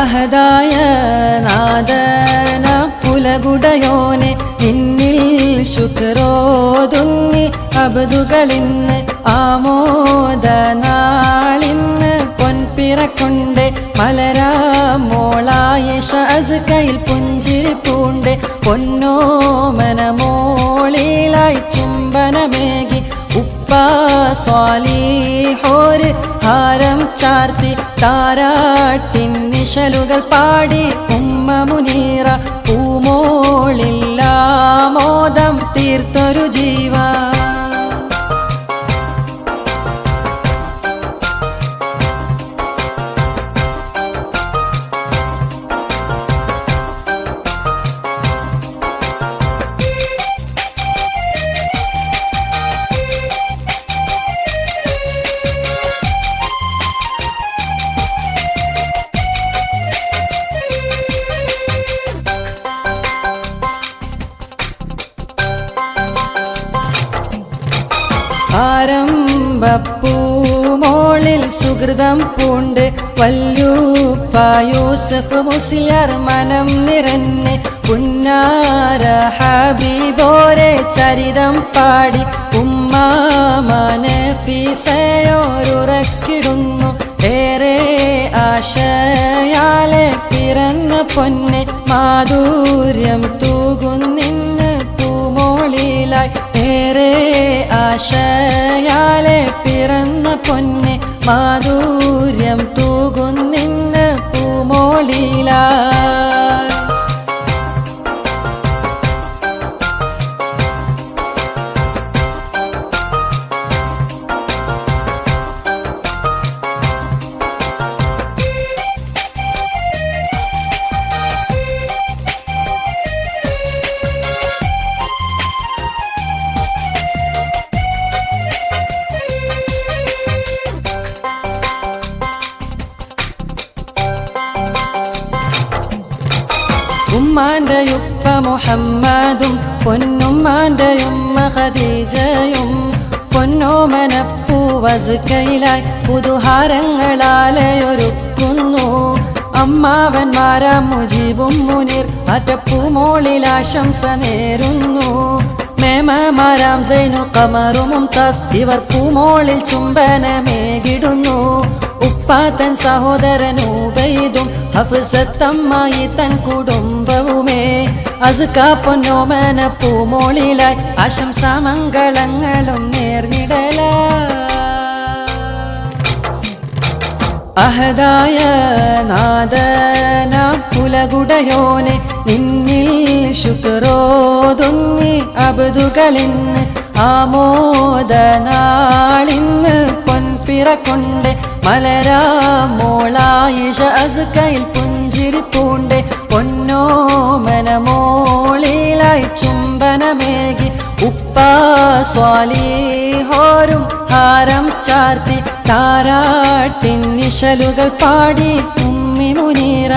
അഹദായ നാദന പുലകുടയോനെ നിന്നിൽ ശുക്രോതുങ്ങി അബദുകളിന്ന് ആമോദ നാളിന്ന് പൊൻപിറക്കൊണ്ട് മലരാമോളായ ഷാസ് കയ്യിൽ പുഞ്ചിരി പൂണ്ട് പൊന്നോമനമോളിലായി ചുംബനമേ സ്വാലിഹോര് ഹാരം ചാർത്തി താരാട്ടിൻ നിശലുകൾ പാടി ഉമ്മ മുനീറ പൂമോളില്ല മോദം ജീവ ആരംഭപ്പൂമോളിൽ സുഹൃതം പൂണ്ട് വല്യൂപ്പ യൂസഫ് മനം നിറഞ്ഞ് പുന്നാര ഹബീബോരെ ചരിതം പാടി ഉമ്മാമനെ ഫീസയോരുറക്കിടുന്നു. ഏറെ ആശയാലെ പിറന്ന പൊന്നെ മാധുര്യം പൂമോളിലായി ഏറെ ആശയാലെ പിറന്ന പൊന്നെ മാധൂര്യം തൂകുന്നിന്ന് പൂമോളിലായി ഉമ്മാന്റെയുപ്പ മുഹമ്മദും പൊന്നുമ്മാന്റെയുമ്മ ഖദീജയും. പൊന്നോമനപ്പൂവസുക്കയിലായി പുതുഹാരങ്ങളാലയൊരുക്കുന്നു. അമ്മാവന്മാരാ മുജീബും മുനിർ അറ്റപ്പൂമോളിൽ ആശംസ നേരുന്നു. മേമമാരാം സൈനു കമറും തസ് ഇവർ പൂമോളിൽ ചുംബനമേകിടുന്നു ഉപ്പാത്തൻ സഹോദരനൂബൈതും ഹഫ്സത്തമ്മായി തൻ കുടുംബവുമേ. അസുക്കാ പൊന്നോമന പൂമോളിലായി ആശംസാമംഗളങ്ങളും നേർന്നിടല. അഹദായ നാദന പുലകുടയോനെ നിന്നിൽ ശുക്രോതുന്നി അബദുകളിന്ന് ആമോദ നാളിന്ന് പൊൻപിറക്കൊണ്ട് മലരാമോളായിഷ അസുകയിൽ പുഞ്ചിരി പൂണ്ട്. പൊന്നോമന മോളിലായി ചുംബനമേകി. ഉപ്പ സ്വാലിഹോരും ഹാരം ചാർത്തി. താരാട്ടിൻ നിശലുകൾ പാടി ഉമ്മി മുനീറ.